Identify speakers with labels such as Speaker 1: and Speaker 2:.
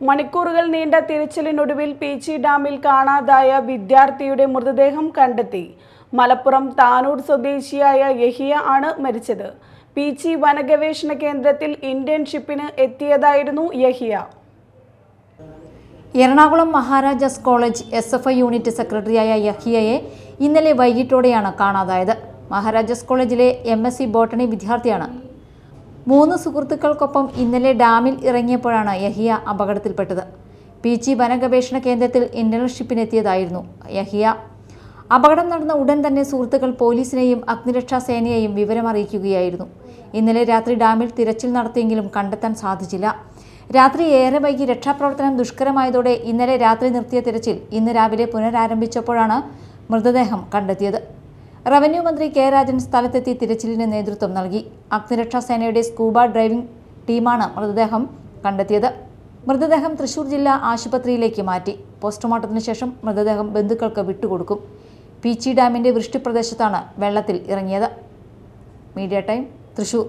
Speaker 1: മണിക്കൂറുകൾ നീണ്ട തിരച്ചിലിനൊടുവിൽ പീച്ചി ഡാമിൽ കാണാതായ വിദ്യാർത്ഥിയുടെ മൃതദേഹം കണ്ടെത്തി. മലപ്പുറം താനൂർ സ്വദേശിയായ യഹിയ ആണ് മരിച്ചത്. പീച്ചി വനഗവേഷണ കേന്ദ്രത്തിൽ ഇന്റേൺഷിപ്പിന് എത്തിയതായിരുന്നു Yahiya.
Speaker 2: Ernakulam Maharajas college S F I unit സെക്രട്ടറിയായ യഹിയയെ ഇന്നലെ വൈകിട്ടോടെയാണ് കാണാതായത്. മഹാരാജാസ് കോളേജിലെ എം എസ് സി ബോട്ടണി വിദ്യാർത്ഥിയാണ് മൂന്ന് സുഹൃത്തുക്കൾക്കൊപ്പം ഇന്നലെ ഡാമിൽ ഇറങ്ങിയപ്പോഴാണ് യഹിയ അപകടത്തിൽപ്പെട്ടത്. പീച്ചി വനഗവേഷണ കേന്ദ്രത്തിൽ ഇന്റേൺഷിപ്പിനെത്തിയതായിരുന്നു യഹിയ. അപകടം നടന്ന ഉടൻ തന്നെ സുഹൃത്തുക്കൾ പോലീസിനെയും അഗ്നിരക്ഷാ സേനയെയും വിവരമറിയിക്കുകയായിരുന്നു. ഇന്നലെ രാത്രി ഡാമിൽ തിരച്ചിൽ നടത്തിയെങ്കിലും കണ്ടെത്താൻ സാധിച്ചില്ല. രാത്രി ഏറെ വൈകി രക്ഷാപ്രവർത്തനം ദുഷ്കരമായതോടെ ഇന്നലെ രാത്രി നിർത്തിയ തിരച്ചിൽ ഇന്ന് രാവിലെ പുനരാരംഭിച്ചപ്പോഴാണ് മൃതദേഹം കണ്ടെത്തിയത്. റവന്യൂ മന്ത്രി കെ രാജൻ സ്ഥലത്തെത്തി തിരച്ചിലിന് നേതൃത്വം നൽകി. അഗ്നിരക്ഷാ സേനയുടെ സ്കൂബ ഡ്രൈവിംഗ് ടീമാണ് മൃതദേഹം കണ്ടെത്തിയത്. മൃതദേഹം തൃശൂർ ജില്ലാ ആശുപത്രിയിലേക്ക് മാറ്റി. പോസ്റ്റ്മോർട്ടത്തിന് ശേഷം മൃതദേഹം ബന്ധുക്കൾക്ക് വിട്ടുകൊടുക്കും. പീച്ചി ഡാമിന്റെ വൃഷ്ടിപ്രദേശത്താണ് വെള്ളത്തിൽ ഇറങ്ങിയത്. Media time Thrissur.